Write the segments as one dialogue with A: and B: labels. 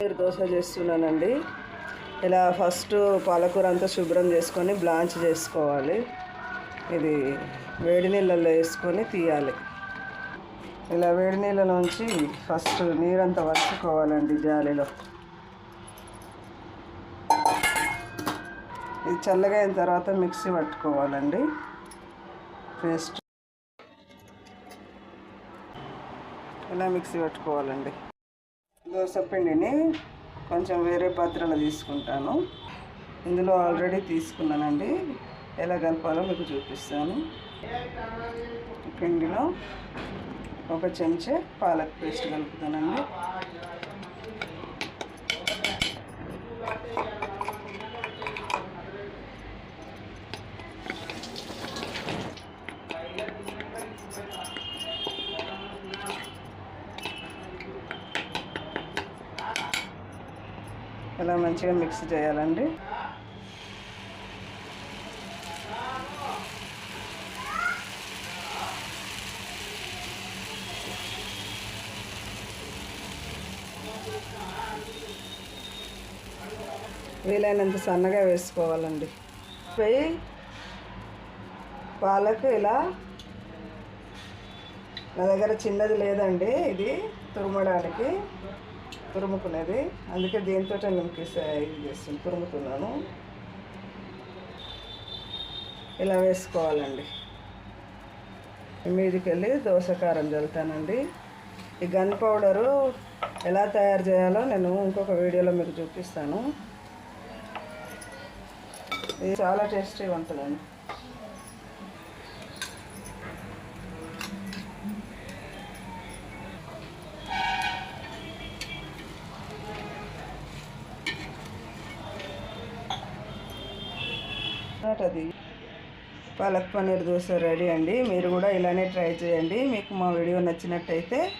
A: పన్నీర్ దోశ చేస్తున్నానండి. ఇలా ఫస్ట్ పాలకూర అంతా శుభ్రం చేసుకొని బ్లాంచ్ చేసుకోవాలి. ఇది వేడి నీళ్ళల్లో వేసుకొని తీయాలి. ఇలా వేడి నీళ్ళలోంచి ఫస్ట్ నీరంతా వరుసుకోవాలండి జాలిలో. ఇది చల్లగా అయిన తర్వాత మిక్సీ పట్టుకోవాలండి. పేస్ట్. ఇలా మిక్సీ పట్టుకోవాలండి. దోశ పిండిని కొంచెం వేరే పాత్రలో తీసుకుంటాను. ఇందులో ఆల్రెడీ తీసుకున్నానండి. ఎలా కలపాలో మీకు చూపిస్తాను. పిండిలో ఒక చెంచే పాలక్ పేస్ట్ కలుపుతానండి. ఇలా మంచిగా మిక్స్ చేయాలండి. వీలైనంత సన్నగా వేసుకోవాలండి. పోయి పాలకు ఇలా నా దగ్గర చిన్నది లేదండి ఇది తురుమడానికి. తురుముకునేది. అందుకే దీంతో నేను ఇది చేస్తాను తురుముతున్నాను. ఇలా వేసుకోవాలండి. మీదికి వెళ్ళి దోసకారం చల్లుతానండి. ఈ గన్ పౌడరు ఎలా తయారు చేయాలో నేను ఇంకొక వీడియోలో మీకు చూపిస్తాను. ఇది చాలా టేస్టీ వంటలండి అది పాలక్ పన్నీర్ దోశ రెడీ అండి. మీరు కూడా ఇలానే ట్రై చేయండి. మీకు మా వీడియో నచ్చినట్టయితే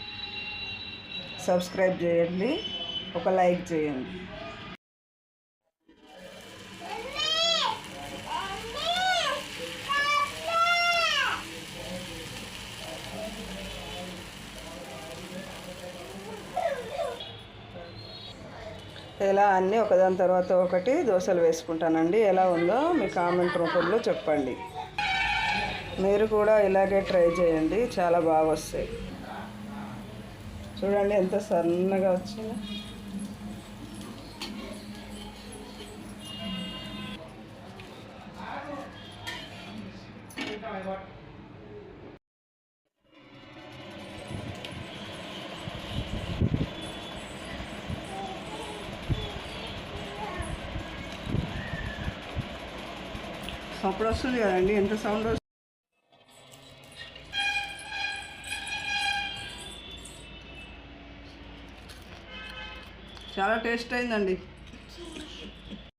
A: సబ్స్క్రైబ్ చేయండి. ఒక లైక్ చేయండి. ఇలా అన్నీ ఒకదాని తర్వాత ఒకటి దోశలు వేసుకుంటానండి. ఎలా ఉందో మీ కామెంట్ రూపంలో చెప్పండి. మీరు కూడా ఇలాగే ట్రై చేయండి. చాలా బాగా వస్తాయి. చూడండి ఎంత సన్నగా వచ్చిందో. అప్పుడు వస్తుంది కదండి ఎంత సౌండ్ వస్తుంది. చాలా టేస్ట్ అయిందండి.